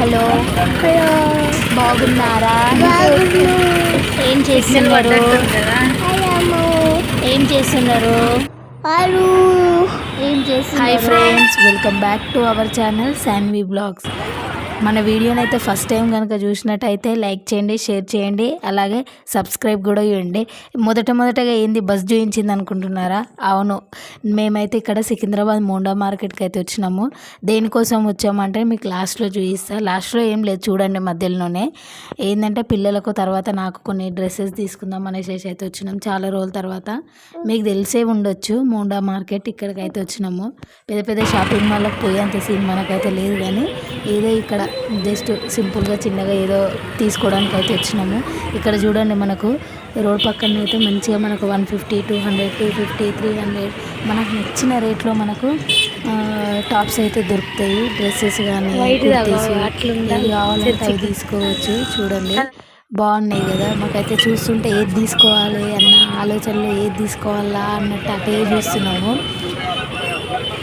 Hello. Hello. బాగున్నారా? ఏం చేస్తున్నారు? ఏం చేస్తున్నారు? ఏం చేస్తున్నారు? Hi friends. Welcome back to our channel Shanvi blogs. మన వీడియోని అయితే ఫస్ట్ టైం కనుక చూసినట్టయితే లైక్ చేయండి షేర్ చేయండి అలాగే సబ్స్క్రైబ్ కూడా చేయండి మొదట మొదటగా ఏంది బస్ చూయించింది అనుకుంటున్నారా? అవును. మేమైతే ఇక్కడ సికింద్రాబాద్ మోండా మార్కెట్కి అయితే వచ్చినాము. దేనికోసం వచ్చామంటే మీకు లాస్ట్లో చూపిస్తా. లాస్ట్లో ఏం లేదు చూడండి మధ్యలోనే. ఏంటంటే పిల్లలకు తర్వాత నాకు కొన్ని డ్రెస్సెస్ తీసుకుందాం అనేసి అయితే వచ్చినాం. చాలా రోజుల తర్వాత. మీకు తెలిసే ఉండొచ్చు మోండా మార్కెట్ ఇక్కడికి అయితే వచ్చినాము. పెద్ద పెద్ద షాపింగ్ మాల్కి పోయేంత సీన్ మనకైతే లేదు కానీ ఏదో ఇక్కడ జస్ట్ సింపుల్గా చిన్నగా ఏదో తీసుకోవడానికి అయితే వచ్చినాము. ఇక్కడ చూడండి మనకు రోడ్ పక్కన అయితే మంచిగా మనకు one fifty two hundred two fifty three hundred మనకు నచ్చిన రేట్లో మనకు టాప్స్ అయితే దొరుకుతాయి. డ్రెస్సెస్ కానీ కావాలంటే అవి తీసుకోవచ్చు. చూడండి బాగున్నాయి కదా. మాకైతే చూస్తుంటే ఏది తీసుకోవాలి అన్న ఆలోచనలో ఏది తీసుకోవాలా అన్నట్టు అటే చూస్తున్నాము.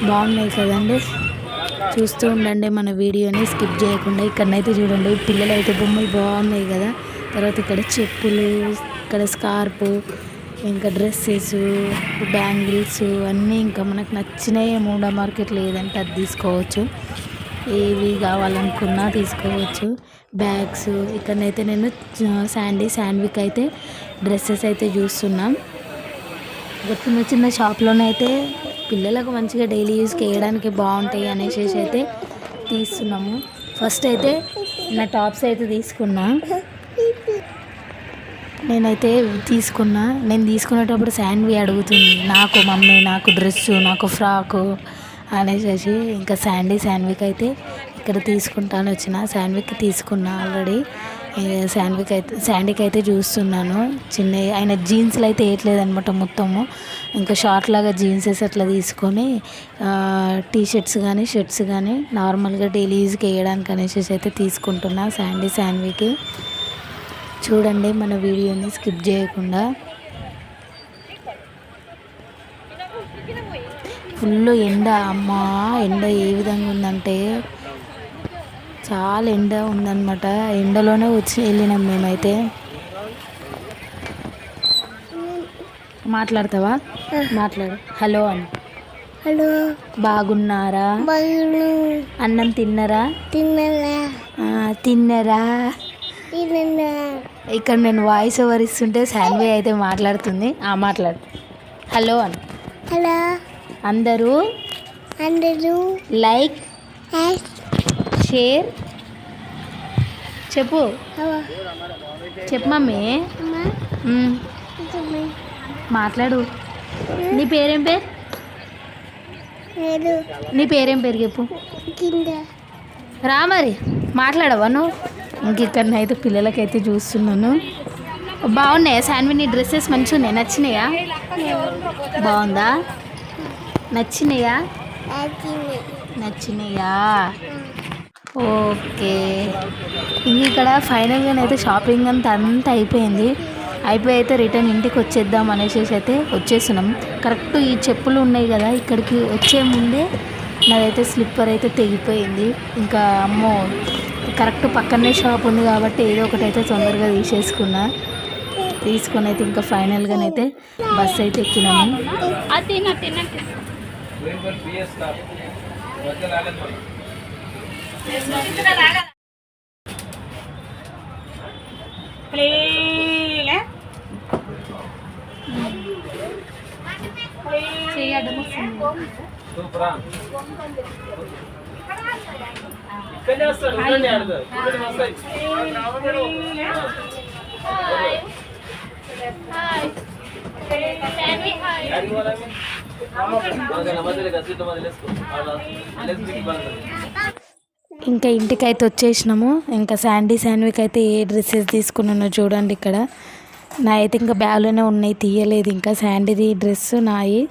బాగున్నాయి కదండి. చూస్తూ ఉండండి మన వీడియోని స్కిప్ చేయకుండా ఇక్కడనైతే చూడండి. పిల్లలు అయితే బొమ్మలు బాగున్నాయి కదా. తర్వాత ఇక్కడ చెప్పులు ఇక్కడ స్కార్ప్ ఇంకా డ్రెస్సెస్ బ్యాంగిల్స్ అన్నీ ఇంకా మనకు నచ్చినాయి మూడా మార్కెట్ ఏదంటే అది తీసుకోవచ్చు. ఏవి కావాలనుకున్నా తీసుకోవచ్చు. బ్యాగ్స్ ఇక్కడనైతే నేను శాండీ శాండ్విక్ అయితే డ్రెస్సెస్ అయితే చూస్తున్నాం. చిన్న చిన్న షాప్లోనైతే పిల్లలకు మంచిగా డైలీ యూస్కి వేయడానికి బాగుంటాయి అనేసి అయితే తీస్తున్నాము. ఫస్ట్ అయితే నా టాప్స్ అయితే తీసుకున్నా. నేనైతే తీసుకున్నా. నేను తీసుకునేటప్పుడు శాండ్వి అడుగుతుంది. నాకు మమ్మీ నాకు డ్రెస్సు నాకు ఫ్రాకు అనేసి ఇంకా శాండీ శాండ్విక్ అయితే ఇక్కడ తీసుకుంటాను వచ్చిన. శాండ్విక్ తీసుకున్నా ఆల్రెడీ. శాండ్విక్ అయితే శాండీకి అయితే చూస్తున్నాను. చిన్న ఆయన జీన్స్లు అయితే వేయట్లేదు అనమాట మొత్తము. ఇంకా షార్ట్ లాగా జీన్సెస్ అట్లా తీసుకొని టీ షర్ట్స్ కానీ షర్ట్స్ కానీ నార్మల్గా డైలీ యూజ్కి వేయడానికి అనేసి అయితే తీసుకుంటున్నా శాండీ శాండ్వికి చూడండి మన వీడియోని స్కిప్ చేయకుండా. ఫుల్ ఎండ అమ్మా ఎండ ఏ విధంగా ఉందంటే చాలా ఎండ ఉందన్నమాట. ఎండలోనే వచ్చి వెళ్ళినాం మేమైతే. మాట్లాడతావా? మాట్లాడు. హలో అని హలో. బాగున్నారా? అన్నం తిన్నరా? తిన్నరా? తిన్నా ఇక్కడ నేను వాయిస్ ఓవర్ ఇస్తుంటే శాన్వి అయితే మాట్లాడుతుంది. ఆ మాట్లాడు. హలో అని హలో. అందరూ అందరూ లైక్ షేర్. చెప్పు. చెప్పు మమ్మీ. మాట్లాడు. నీ పేరేం పేరు? నీ పేరేం పేరు చెప్పు. రా మరి. మాట్లాడవా నువ్వు? ఇంక ఇక్కడనైతే పిల్లలకైతే చూస్తున్నాను. బాగున్నాయా శాన్వి? నీ డ్రెస్సెస్ మంచిగా ఉన్నాయి నచ్చినాయా? బాగుందా? నచ్చినాయా. నచ్చినాయా? ఓకే. ఇంక ఇక్కడ ఫైనల్గానైతే షాపింగ్ అంతా అంతా అయిపోయింది. అయిపోయి అయితే రిటర్న్ ఇంటికి వచ్చేద్దాం అనేసి అయితే వచ్చేస్తున్నాం. కరెక్ట్ ఈ చెప్పులు ఉన్నాయి కదా ఇక్కడికి వచ్చే ముందే నాదైతే స్లిప్పర్ అయితే తెగిపోయింది. ఇంకా అమ్మో కరెక్ట్ పక్కనే షాప్ ఉంది కాబట్టి ఏదో ఒకటి అయితే తొందరగా తీసేసుకున్నా. తీసుకొని అయితే ఇంకా ఫైనల్గానైతే బస్ అయితే ఎక్కినాము. ఇక్కడ వస్తారు ఉండండి ఆడదు ఉండండి వస్తాయి ఇంకా ఇంటికైతే వచ్చేసినాము. ఇంకా శాండీ శాండ్విక్ అయితే ఏ డ్రెస్సెస్ తీసుకున్నానో చూడండి ఇక్కడ. నా అయితే ఇంకా బ్యాగ్లోనే ఉన్నాయి తీయలేదు ఇంకా. శాండీది డ్రెస్ నాయి.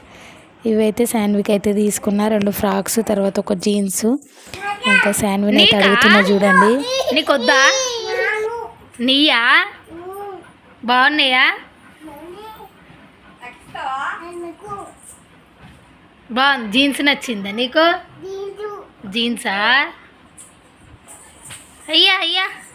ఇవైతే శాండ్విక్ అయితే తీసుకున్నా. రెండు ఫ్రాక్స్ తర్వాత ఒక జీన్స్. ఇంకా శాండ్విన్ అయితే అడుగుతున్నా చూడండి. నీకు వద్దా నీయా? బాగున్నాయా? బాగుంది. జీన్స్ నచ్చిందా నీకు? 哎呀哎呀。